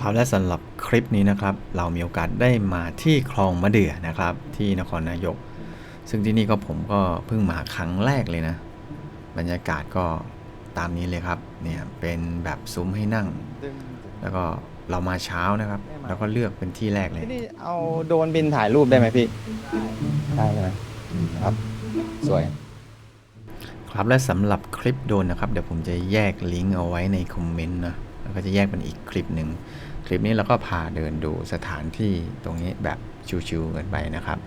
ครับและสำหรับคลิปนี้นะครับ เรามีโอกาสได้มาที่คลองมะเดื่อนะครับ ที่นครนายก ซึ่งที่นี่ก็ผมก็เพิ่งมาครั้งแรกเลยนะ บรรยากาศก็ตามนี้เลยครับเนี่ยเป็นแบบซุ้มให้นั่ง แล้วก็เรามาเช้านะครับ แล้วก็เลือกเป็นที่แรกเลยที่นี่เอาโดรนบินถ่ายรูปได้ไหมพี่ได้ใช่ไหมครับสวยครับและสำหรับคลิปโดรนนะครับ เดี๋ยวผมจะแยกลิงก์เอาไว้ในคอมเมนต์นะแล้วก็จะแยกเป็นอีกคลิปหนึ่ง คลิปนี้เราก็พาเดินดูสถานที่ตรงนี้แบบชิวๆกันไปนะครับ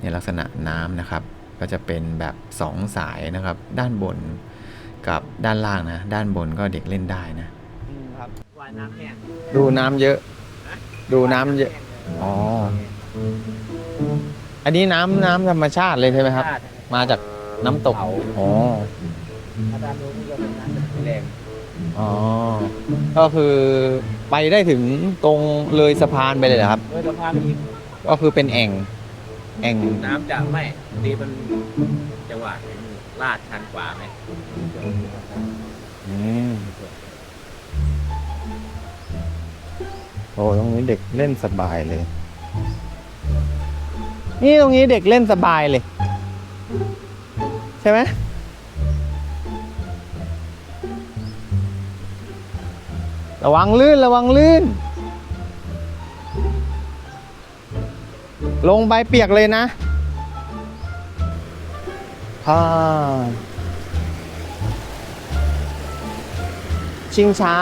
ในลักษณะน้ำนะครับ ก็จะเป็นแบบสองสายนะครับ ด้านบนกับด้านล่างนะ ด้านบนก็เด็กเล่นได้นะ ครับว่ายน้ำแห้งดูน้ำเยอะ ดูน้ำเยอะ อ๋อ อันนี้น้ำน้ำธรรมชาติเลยใช่ไหมครับชาติมาจากน้ำตกเขาอ๋ออาจารย์รู้นี่ก็เป็นน้ำจากแรง อ๋อ ก็คือไปได้ถึงตรงเลยสะพานไปเลยเหรอครับโดยสะพานมีก็คือเป็นแอ่ง แอ่ง น้ำจะไม่ดีมันจังหวะลาดชันกว่าไหมอืมโอ้ตรงนี้เด็กเล่นสบายเลย นี่ตรงนี้เด็กเล่นสบายเลย ใช่ไหม ระวังลื่นระวังลื่น ลงไปเปียกเลยนะอ่าชิงช้า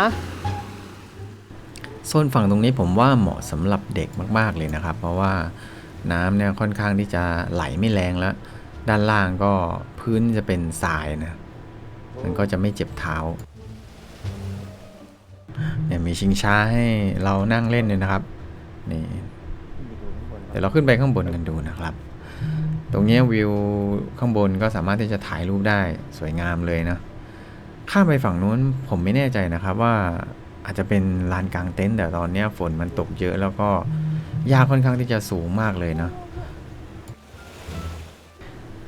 โซนฝั่งตรงนี้ผมว่าเหมาะสำหรับเด็กมาก ๆ เลยนะครับ เพราะว่าน้ำเนี่ยค่อนข้างที่จะไหลไม่แรงแล้ว ด้านล่างก็พื้นจะเป็นทรายนะ มันก็จะไม่เจ็บเท้า เนี่ยมีชิงช้าให้เรานั่งเล่นเลยนะครับนี่เดี๋ยวเราขึ้นไปข้างบนกันดูนะครับ ตรงนี้วิวข้างบนก็สามารถที่จะถ่ายรูปได้สวยงามเลยนะข้ามไปฝั่งนู้นผมไม่แน่ใจนะครับว่าอาจจะเป็นลานกลางเต็นท์แต่ตอนนี้ฝนมันตกเยอะแล้วก็หญ้าค่อนข้างที่จะสูงมากเลยนะ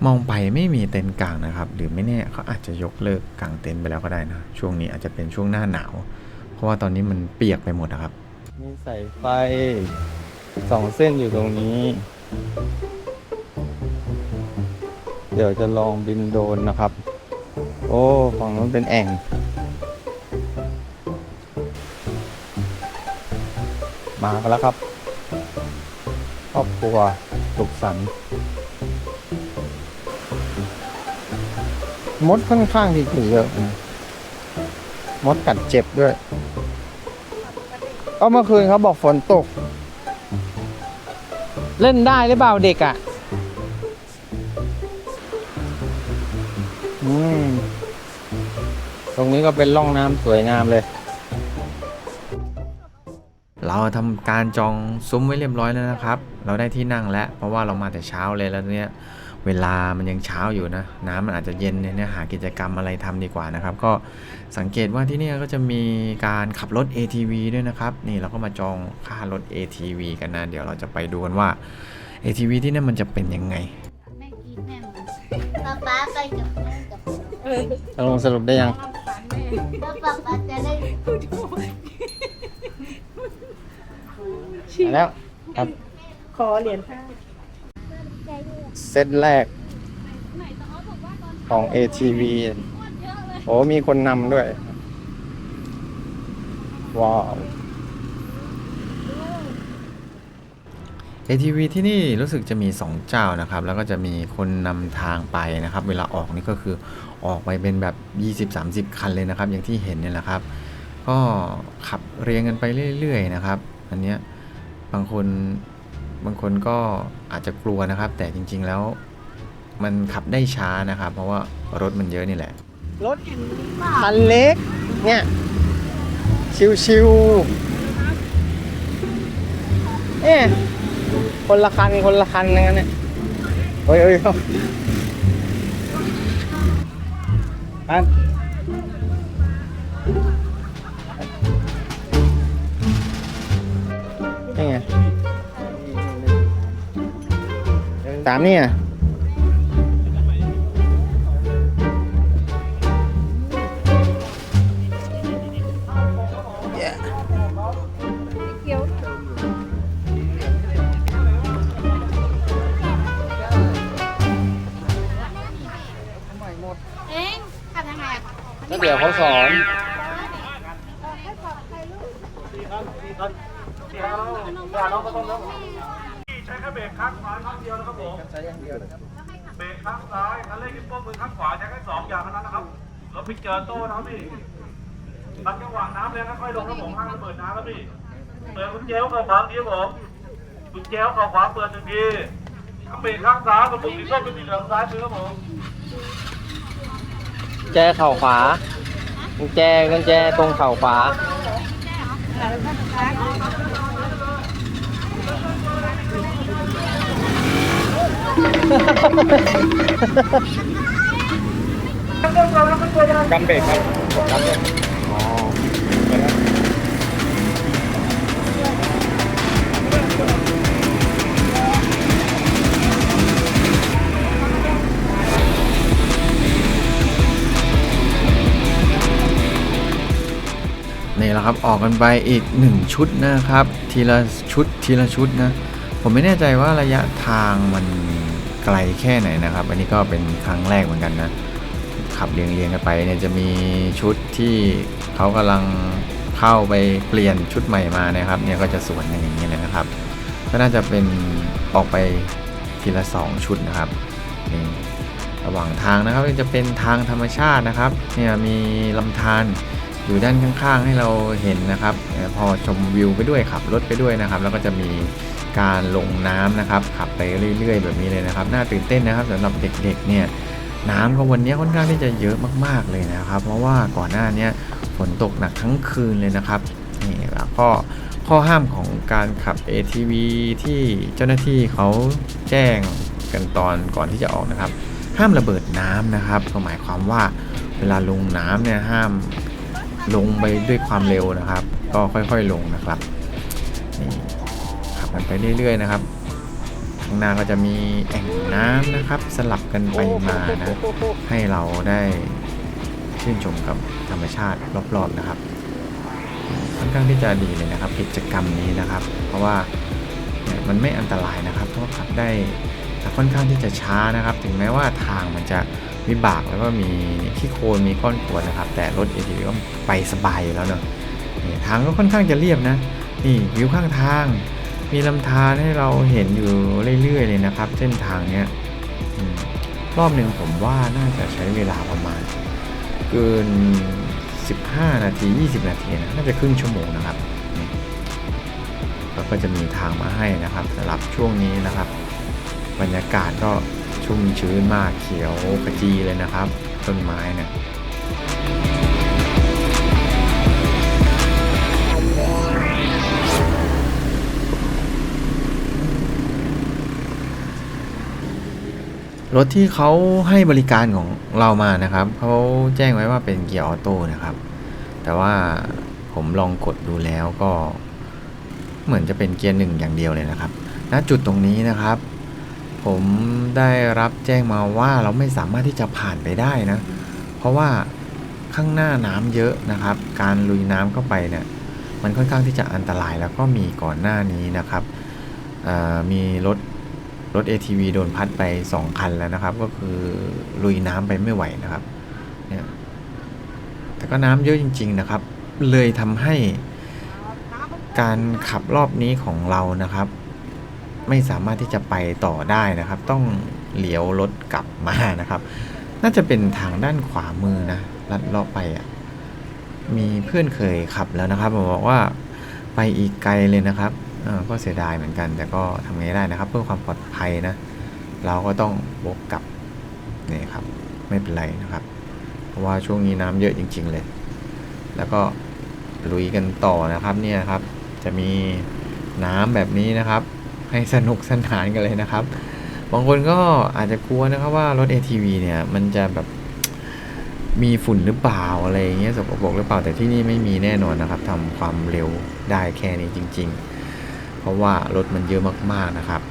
มองไปไม่มีเต็นท์กลางนะครับ หรือไม่แน่เขาอาจจะยกเลิกกางเต็นท์ไปแล้วก็ได้นะ ช่วงนี้อาจจะเป็นช่วงหน้าหนาว เพราะว่าตอนนี้มันเปียกไปหมดนะครับ มีสายไฟสองเส้นอยู่ตรงนี้ เดี๋ยวจะลองบินโดรนนะครับ โอ้ฝั่งนู้นเป็นแอ่ง มากันแล้วครับครอบครัวสุขสัน มดค่อนข้างที่จะเยอะนะมดกัดเจ็บด้วย ก็เมื่อคืนเขาบอกฝนตก เล่นได้หรือเปล่าเด็กอะ่ะอืมตรงนี้ก็เป็นร่องน้ำสวยงามเลย เราทำการจองซุ้มไว้เรียบร้อยแล้วนะครับ เราได้ที่นั่งแล้ว เพราะว่าเรามาแต่เช้าเลยแล้วเนี่ยเวลามันยังเช้าอยู่นะ น้ำมันอาจจะเย็นเนี่ยหากิจกรรมอะไรทำดีกว่านะครับ ก็สังเกตว่าที่เนี่ยก็จะมีการขับรถ ATV ด้วยนะครับ นี่เราก็มาจองค่ารถ ATV กันนะ เดี๋ยวเราจะไปดูกันว่า ATV ที่นั่นมันจะเป็นยังไงแม่กินแม่มาป๊าป๊าไปกับแม่กับตกลงสรุปได้ยังแล้วป๊าป๊าจะได้มาแล้วครับขอเหรียญห้าเซตแรกของ ATV โอ้มีคนนำด้วย ว้าว ATV ที่นี่รู้สึกจะมี 2 เจ้านะครับ แล้วก็จะมีคนนำทางไปนะครับ เวลาออกนี่ก็คือออกไปเป็นแบบ 20-30 คันเลยนะครับ อย่างที่เห็นเนี่ยแหละครับ ก็ขับเรียงกันไปเรื่อยๆนะครับ อันเนี้ยบางคนบางคนก็อาจจะกลัวนะครับ แต่จริงๆแล้วมันขับได้ช้านะครับ เพราะว่ารถมันเยอะนี่แหละ รถคันเล็ก เนี่ย ชิวๆเอ๊ะคนละคัน คนละคันนะงั้นเนี่ยเฮ้ยเฮ้ยอันนี่ไงตามนี่อะ แล้วเดี๋ยวเขาสอนใช้แค่เบรกข้างขวาข้างเดียวนะครับผมใช้อย่างเดียวนะครับเบรกข้างซ้ายคันเร่งนิ้วโป้งมือข้างขวาใช้แค่สองอย่างเท่านั้นนะครับรถพิกเจอโต้นะครับพี่ตั้งจังหวะน้ำแรงค่อยลงครับผมห้างระเบิดน้ำแล้วพี่เปิดกุญแจเข้าขวาทีครับผมกุญแจเข้าขวาเปิดหนึ่งทีเบรกข้างซ้ายกระปุกสีส้มเป็นสีเหลืองซ้ายมือครับผมแจเข่าขวา กุญแจกุญแจตรงเครับ ออกกันไปอีก 1 ชุดนะครับ ทีละชุดทีละชุดนะ ผมไม่แน่ใจว่าระยะทางมันไกลแค่ไหนนะครับ อันนี้ก็เป็นครั้งแรกเหมือนกันนะ ขับเรียงเรียงๆกันไปเนี่ยจะมีชุดที่เขากำลังเข้าไปเปลี่ยนชุดใหม่มานะครับ เนี่ยก็จะสวนกันอย่างนี้เลยนะครับ ก็น่าจะเป็นออกไปทีละ 2 ชุดนะครับนี่ระหว่างทางนะครับจะเป็นทางธรรมชาตินะครับ เนี่ยมีลำธาร อยู่ด้านข้างๆให้เราเห็นนะครับ พอชมวิวไปด้วยขับรถไปด้วยนะครับ แล้วก็จะมีการลงน้ำนะครับ ขับไปเรื่อย ๆ แบบนี้เลยนะครับน่าตื่นเต้นนะครับสำหรับเด็กๆเนี่ยน้ำของวันนี้ค่อนข้างที่จะเยอะมากๆเลยนะครับ เพราะว่าก่อนหน้านี้ฝนตกหนักทั้งคืนเลยนะครับนี่แล้วก็ข้อห้ามของการขับ ATV ที่เจ้าหน้าที่เขาแจ้งกันตอนก่อนที่จะออกนะครับ ห้ามระเบิดน้ำนะครับก็หมายความว่าเวลาลงน้ำเนี่ยห้าม ลงไปด้วยความเร็วนะครับ ก็ค่อยๆลงนะครับนี่ขับกันไปเรื่อย ๆ นะครับข้างหน้าก็จะมีแอ่งน้ำนะครับ สลับกันไปมานะให้เราได้ชื่นชมกับธรรมชาติรอบๆนะครับ ค่อนข้างที่จะดีเลยนะครับ กิจกรรมนี้นะครับ เพราะว่ามันไม่อันตรายนะครับเพราะขับได้ค่อนข้างที่จะช้านะครับ ถึงแม้ว่าทางมันจะ วิบากแล้วก็มีขี้โคลนมีก้อนกรวดนะครับ แต่รถ ATV ก็ไปสบายอยู่แล้วเนาะทางก็ค่อนข้างจะเรียบนะ นี่วิวข้างทาง มีลำธารให้เราเห็นอยู่เรื่อยๆเลยนะครับ เส้นทางเนี้ยรอบหนึ่งผมว่าน่าจะใช้เวลาประมาณ เกิน 15 นาที 20 นาทีนะน่าจะครึ่งชั่วโมงนะครับแล้วก็จะมีทางมาให้นะครับสำหรับช่วงนี้นะครับ บรรยากาศก็ ชุ่มชื้นมากเขียวขจีเลยนะครับ ต้นไม้เนี่ยรถที่เขาให้บริการของเรามานะครับเขาแจ้งไว้ว่าเป็นเกียร์ออโต้นะครับ แต่ว่าผมลองกดดูแล้วก็ เหมือนจะเป็นเกียร์หนึ่งอย่างเดียวเลยนะครับณจุดตรงนี้นะครับ ผมได้รับแจ้งมาว่าเราไม่สามารถที่จะผ่านไปได้นะ เพราะว่าข้างหน้าน้ำเยอะนะครับ การลุยน้ำเข้าไปเนี่ยมันค่อนข้างที่จะอันตรายแล้วก็มีก่อนหน้านี้นะครับมีรถรถ ATV โดนพัดไป 2 คันแล้วนะครับ ก็คือลุยน้ำไปไม่ไหวนะครับเนี่ยแต่ก็น้ำเยอะจริง ๆนะครับ เลยทำให้การขับรอบนี้ของเรานะครับ ไม่สามารถที่จะไปต่อได้นะครับ ต้องเลี้ยวรถกลับมานะครับ น่าจะเป็นทางด้านขวามือนะลัดเลาะไปอะมีเพื่อนเคยขับแล้วนะครับผมบอกว่าไปอีกไกลเลยนะครับก็เสียดายเหมือนกัน แต่ก็ทำไงได้นะครับ เพื่อความปลอดภัยนะ เราก็ต้องบกกลับนี่ครับ ไม่เป็นไรนะครับ เพราะว่าช่วงนี้น้ำเยอะจริง ๆ เลย แล้วก็ลุยกันต่อนะครับเนี่ยครับ จะมีน้ำแบบนี้นะครับ ให้สนุกสนานกันเลยนะครับ บางคนก็อาจจะกลัวนะครับว่ารถ ATV เนี่ยมันจะแบบมีฝุ่นหรือเปล่าอะไรเงี้ยสกปรกหรือเปล่าแต่ที่นี่ไม่มีแน่นอนนะครับทำความเร็วได้แค่นี้จริง ๆ เพราะว่ารถมันเยอะมากๆนะครับ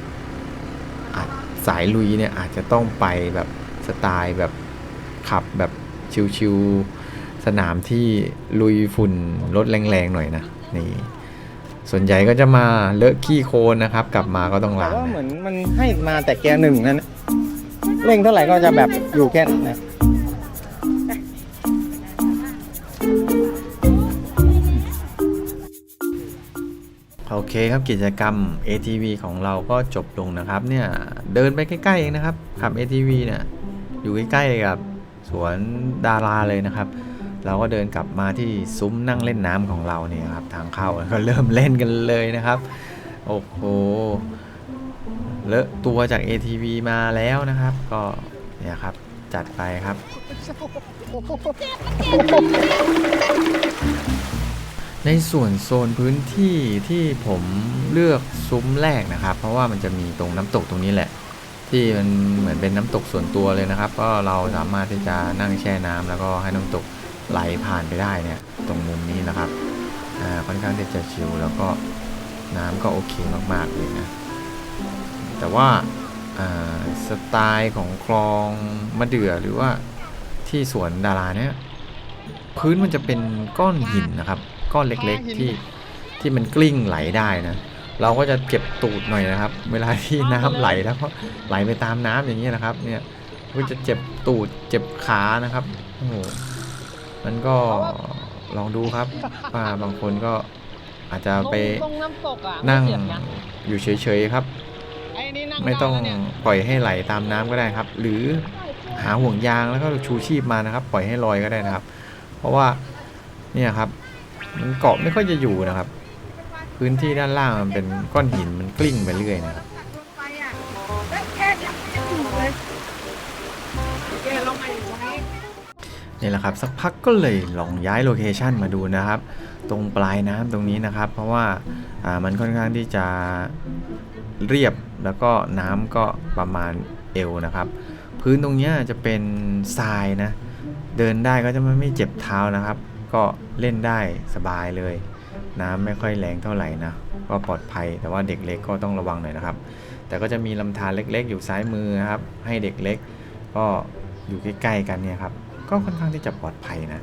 สายลุยเนี่ยอาจจะต้องไปแบบสไตล์แบบขับแบบชิวๆสนามที่ลุยฝุ่นรถแรงๆหน่อยนะนี่ ส่วนใหญ่ก็จะมาเลอะขี้โคลนนะครับ กลับมาก็ต้องล้างว่เหมือนมันให้มาแต่แกหนึ่งนั่นเร่งเท่าไหร่ก็จะแบบอยู่แค่นั้นโอเคครับกิจกรรม ATV ของเราก็จบลงนะครับ เนี่ยเดินไปใกล้ๆเองนะครับขับ ATV เนี่ยอยู่ใกล้ๆกับสวนดาราเลยนะครับ เราก็เดินกลับมาที่ซุ้มนั่งเล่นน้ำของเราเนี่ยครับทางเข้าก็เริ่มเล่นกันเลยนะครับ โอ้โหเลอะตัวจาก ATV มาแล้วนะครับ ก็เนี่ยครับจัดไปครับ ในส่วนโซนพื้นที่ที่ผมเลือกซุ้มแรกนะครับ เพราะว่ามันจะมีตรงน้ำตกตรงนี้แหละ ที่มันเหมือนเป็นน้ำตกส่วนตัวเลยนะครับ ก็เราสามารถที่จะนั่งแช่น้ำแล้วก็ให้น้ำตก ไหลผ่านไปได้เนี่ยตรงมุมนี้นะครับอ่าค่อนข้างที่จะชิลแล้วก็น้ำก็โอเคมากๆเลยนะแต่ว่าอ่าสไตล์ของคลองมะเดื่อหรือว่าที่สวนดาราเนี่ยพื้นมันจะเป็นก้อนหินนะครับ ก้อนเล็กๆที่ที่มันกลิ้งไหลได้นะเราก็จะเก็บตูดหน่อยนะครับ เวลาที่น้ำไหลแล้วก็ไหลไปตามน้ำอย่างนี้ยนะครับ เนี่ยก็จะเจ็บตูดเจ็บขานะครับโอ้โห มันก็ลองดูครับว่าบางคนก็อาจจะไปตรงน้ำตกอะนั่งไม่เสี่ยนะอยู่เฉยๆครับไอ้นี่นั่งไม่ต้องด้นะเนี่ยปล่อยให้ไหลตามน้ำก็ได้ครับ หรือหาห่วงยางแล้วก็ชูชีพมานะครับ ปล่อยให้ลอยก็ได้นะครับ เพราะว่าเนี่ยครับ มันเกาะไม่ค่อยจะอยู่นะครับ พื้นที่ด้านล่างมันเป็นก้อนหินมันกลิ้งไปเรื่อยนะครับ นี่แหละครับสักพักก็เลยลองย้ายโลเคชันมาดูนะครับ ตรงปลายน้ำตรงนี้นะครับ เพราะว่ามันค่อนข้างที่จะเรียบแล้วก็น้ำก็ประมาณเอวนะครับ พื้นตรงนี้จะเป็นทรายนะ เดินได้ก็จะไม่ไม่เจ็บเท้านะครับ ก็เล่นได้สบายเลย น้ำไม่ค่อยแรงเท่าไหร่นะก็ปลอดภัยแต่ว่าเด็กเล็กก็ต้องระวังหน่อยนะครับ แต่ก็จะมีลำธารเล็กๆ อยู่ซ้ายมือนะครับ ให้เด็กเล็กก็อยู่ใกล้ๆกันเนี่ยครับ ก็ค่อนข้างที่จะปลอดภัยนะ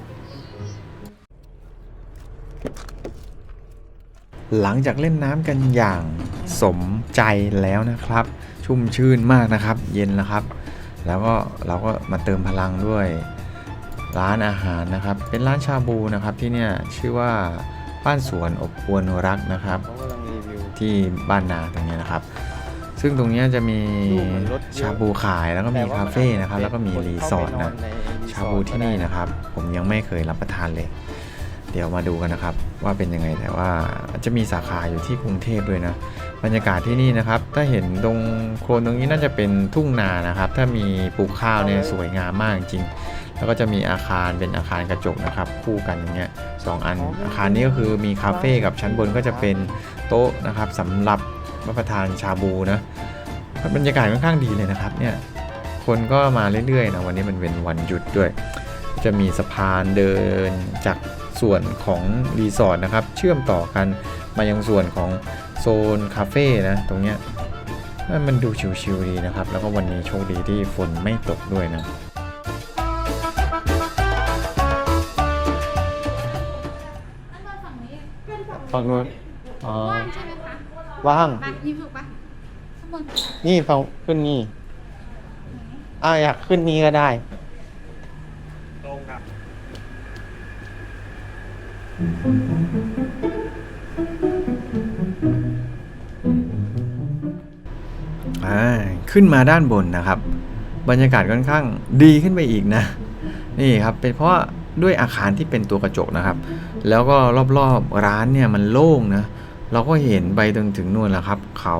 หลังจากเล่นน้ำกันอย่างสมใจแล้วนะครับ ชุ่มชื่นมากนะครับ เย็นแล้วครับ แล้วก็เราก็มาเติมพลังด้วยร้านอาหารนะครับ เป็นร้านชาบูนะครับที่เนี่ยชื่อว่าบ้านสวนอบอวนรักนะครับเขากำลังรีวิวที่บ้านนาตรงนี้นะครับ ซึ่งตรงเนี้ยจะมีดูเหมือนรถเยอะชาบูขายแล้วก็มีคาเฟ่นะครับ แล้วก็มีรีสอร์ทนะ ชาบูที่นี่นะครับ ผมยังไม่เคยรับประทานเลย เดี๋ยวมาดูกันนะครับ ว่าเป็นยังไงแต่ว่าจะมีสาขาอยู่ที่กรุงเทพด้วยนะบรรยากาศที่นี่นะครับ ถ้าเห็นตรงโคลนตรงนี้น่าจะเป็นทุ่งนานะครับ ถ้ามีปลูกข้าวเนี่ยสวยงามมากจริง แล้วก็จะมีอาคารเป็นอาคารกระจกนะครับ คู่กันอย่างเงี้ยสองอันอาคารนี้ก็คือมีคาเฟ่กับชั้นบนก็จะเป็นโต๊ะนะครับสำหรับ รับประทานชาบูนะบรรยากาศค่อนข้างดีเลยนะครับเนี่ยคนก็มาเรื่อยๆนะวันนี้มันเป็นวันหยุดด้วย จะมีสะพานเดินจากส่วนของรีสอร์ทนะครับ เชื่อมต่อกันมายังส่วนของโซนคาเฟ่นะตรงเนี้ยมันดูชิวๆดีนะครับ แล้วก็วันนี้โชคดีที่ฝนไม่ตกด้วยนะฝั่งนู้นอ๋อ ว่างใช่ไหมคะว่าง มายิ้มถูกปะข้างบนนี่ฝั่งขึ้นนี่อ้าวอยากขึ้นนี้ก็ได้ตรงครับอ่าขึ้นมาด้านบนนะครับ บรรยากาศค่อนข้างดีขึ้นไปอีกนะ นี่ครับ เป็นเพราะด้วยอาคารที่เป็นตัวกระจกนะครับ แล้วก็รอบๆร้านเนี่ยมันโล่งนะ เราก็เห็นไปจนถึงนู่นแหละครับ เขา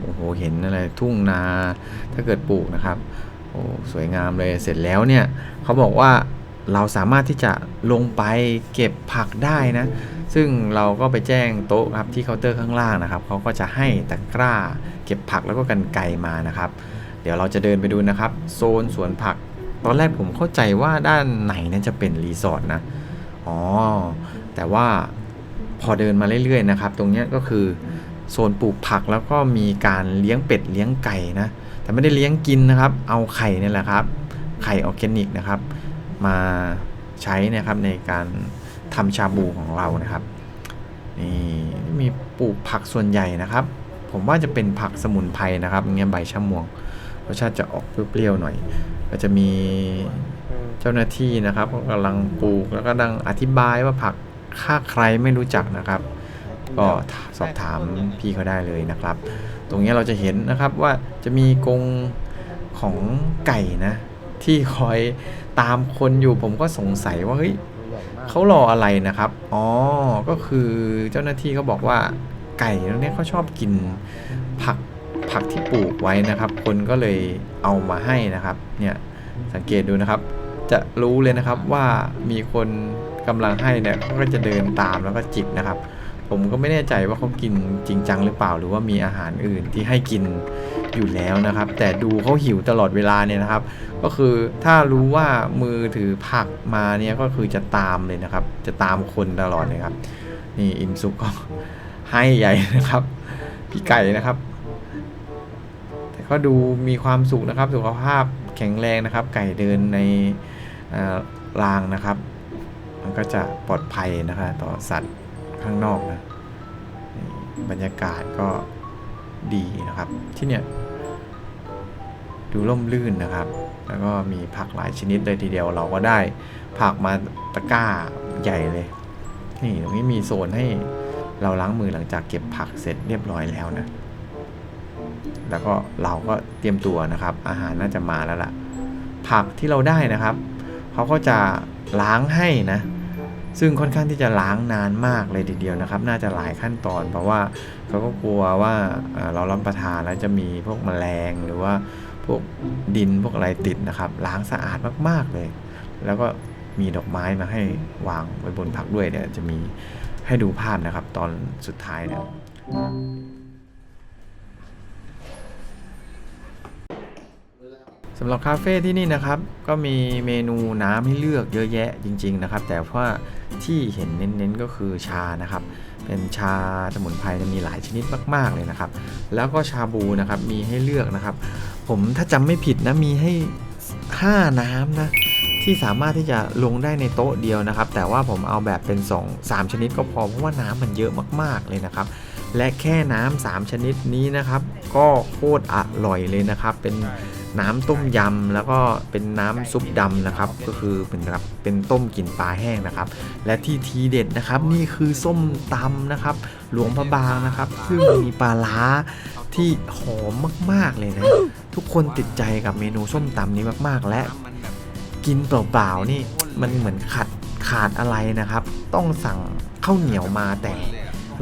โอ้โหเห็นอะไรทุ่งนา ถ้าเกิดปลูกนะครับโอ้สวยงามเลยเสร็จแล้วเนี่ยเขาบอกว่าเราสามารถที่จะลงไปเก็บผักได้นะ ซึ่งเราก็ไปแจ้งโต๊ะครับที่เคาน์เตอร์ข้างล่างนะครับเขาก็จะให้ตะกร้า เก็บผักแล้วก็กันไกมานะครับ เดี๋ยวเราจะเดินไปดูนะครับ โซนสวนผัก ตอนแรกผมเข้าใจว่าด้านไหนนั้นจะเป็นรีสอร์ทนะอ๋อแต่ว่า พอเดินมาเรื่อยๆนะครับ ตรงนี้ก็คือโซนปลูกผักแล้วก็มีการเลี้ยงเป็ดเลี้ยงไก่นะ แต่ไม่ได้เลี้ยงกินนะครับ เอาไข่เนี่ยแหละครับ ไข่ออร์แกนิกนะครับ มาใช้นะครับในการทำชาบูของเรานะครับนี่มีปลูกผักส่วนใหญ่นะครับ ผมว่าจะเป็นผักสมุนไพรนะครับอย่างเงี้ยใบชะมวงรสชาติจะออกเปรี้ยวๆหน่อย ก็จะมีเจ้าหน้าที่นะครับก็กำลังปลูกแล้วก็ดังอธิบายว่าผัก ค่าใครไม่รู้จักนะครับ ก็สอบถามพี่เขาได้เลยนะครับ ตรงนี้เราจะเห็นนะครับว่าจะมีกรงของไก่นะ ที่คอยตามคนอยู่ผมก็สงสัยว่าเฮ้ยเขารออะไรนะครับ อ๋อ ก็คือเจ้าหน้าที่เขาบอกว่าไก่ตรงนี้เขาชอบกินผักผักที่ปลูกไว้นะครับ คนก็เลยเอามาให้นะครับ เนี่ยสังเกตดูนะครับ จะรู้เลยนะครับว่ามีคน กำลังให้เนี่ยเขาก็จะเดินตามแล้วก็จิกนะครับ ผมก็ไม่แน่ใจว่าเขากินจริงจังหรือเปล่า หรือว่ามีอาหารอื่นที่ให้กินอยู่แล้วนะครับ แต่ดูเขาหิวตลอดเวลาเนี่ยนะครับ ก็คือถ้ารู้ว่ามือถือผักมาเนี่ยก็คือจะตามเลยนะครับ จะตามคนตลอดเลยครับ นี่อิมซุกก็ให้ใหญ่นะครับพี่ไก่นะครับ แต่ก็ดูมีความสุขนะครับ สุขภาพแข็งแรงนะครับ ไก่เดินในเอ่อรางนะครับ มันก็จะปลอดภัยนะคะต่อสัตว์ข้างนอกนะบรรยากาศก็ดีนะครับที่เนี่ยดูร่มรื่นนะครับ แล้วก็มีผักหลายชนิดเลยทีเดียวเราก็ได้ผักมาตะกร้าใหญ่เลย นี่ตรงนี้มีโซนให้เราล้างมือหลังจากเก็บผักเสร็จเรียบร้อยแล้วนะ แล้วก็เราก็เตรียมตัวนะครับ อาหารน่าจะมาแล้วล่ะ ผักที่เราได้นะครับ เขาก็จะล้างให้นะ ซึ่งค่อนข้างที่จะล้างนานมากเลยทีเดียวนะครับ น่าจะหลายขั้นตอน เพราะว่าเขาก็กลัวว่าเรารับประทานแล้วจะมีพวกแมลงหรือว่าพวกดินพวกอะไรติดนะครับ ล้างสะอาดมากๆเลย แล้วก็มีดอกไม้มาให้วางไว้บนผักด้วยเดี๋ยวจะมีให้ดูภาพนะครับ ตอนสุดท้ายเนี่ย สำหรับคาเฟ่ที่นี่นะครับ ก็มีเมนูน้ำให้เลือกเยอะแยะจริง ๆนะครับ แต่ว่าที่เห็นเน้นๆก็คือชานะครับ เป็นชาสมุนไพรมีหลายชนิดมาก ๆเลยนะครับ แล้วก็ชาบูนะครับมีให้เลือกนะครับ ผมถ้าจำไม่ผิดนะมีให้5น้ำนะที่สามารถที่จะลงได้ในโต๊ะเดียวนะครับ แต่ว่าผมเอาแบบเป็น 2 3 ชนิดก็พอเพราะว่าน้ำมันเยอะมาก ๆ เลยนะครับ และแค่น้ำ3ชนิดนี้นะครับ ก็โคตรอร่อยเลยนะครับ เป็น น้ำต้มยำแล้วก็เป็นน้ำซุปดำนะครับ ก็คือเป็นแบบเป็นต้มกลิ่นปลาแห้งนะครับ และที่ทีเด็ดนะครับนี่คือส้มตำนะครับ หลวงพระบางนะครับ ซึ่งมีปลาล้าที่หอมมากๆเลยนะ ทุกคนติดใจกับเมนูส้มตำนี้มากๆ และกินเปล่าๆนี่มันเหมือนขาดขาดอะไรนะครับ ต้องสั่งข้าวเหนียวมาแต่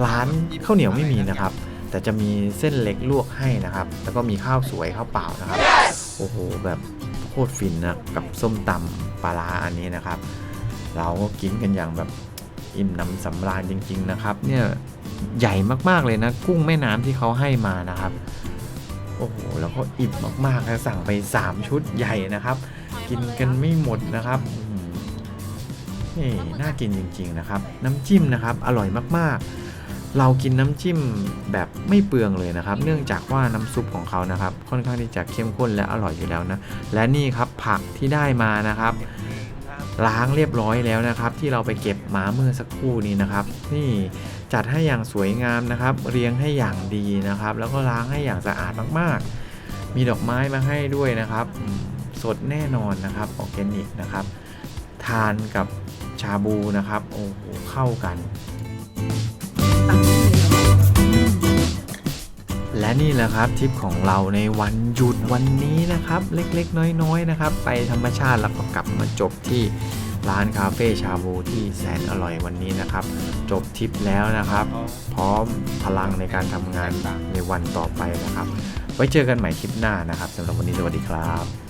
ร้านข้าวเหนียวไม่มีนะครับ แต่จะมีเส้นเล็กลวกให้นะครับ แล้วก็มีข้าวสวยข้าวเปล่านะครับ โอ้โหแบบโคตรฟินนะกับส้มตำปลาร้าอันนี้นะครับ เราก็กินกันอย่างแบบอิ่มหนำสำราญจริง ๆนะครับ เนี่ยใหญ่มากๆเลยนะ กุ้งแม่น้ำที่เขาให้มานะครับโอ้โหแล้วก็อิ่มมากๆนะสั่งไป 3 ชุดใหญ่นะครับ กินกันไม่หมดนะครับอื้อหือนี่น่ากินจริง ๆนะครับ น้ำจิ้มนะครับ อร่อยมากๆ เรากินน้ำจิ้มแบบไม่เปลืองเลยนะครับ เนื่องจากว่าน้ำซุปของเขานะครับ ค่อนข้างที่จะเข้มข้นและอร่อยอยู่แล้วนะ และนี่ครับผักที่ได้มานะครับ ล้างเรียบร้อยแล้วนะครับ ที่เราไปเก็บมาเมื่อสักครู่นี้นะครับ นี่จัดให้อย่างสวยงามนะครับ เรียงให้อย่างดีนะครับ แล้วก็ล้างให้อย่างสะอาดมากๆ มีดอกไม้มาให้ด้วยนะครับ สดแน่นอนนะครับออร์แกนิกนะครับ ทานกับชาบูนะครับโอ้โหเข้ากัน และนี่แหละครับทริปของเราในวันหยุดวันนี้นะครับ เล็กๆ น้อยๆนะครับ ไปธรรมชาติแล้วก็กลับมาจบที่ร้านคาเฟ่ชาบูที่แสนอร่อยวันนี้นะครับ จบทริปแล้วนะครับ พร้อมพลังในการทำงานในวันต่อไปนะครับ ไว้เจอกันใหม่ทริปหน้านะครับสำหรับวันนี้สวัสดีครับ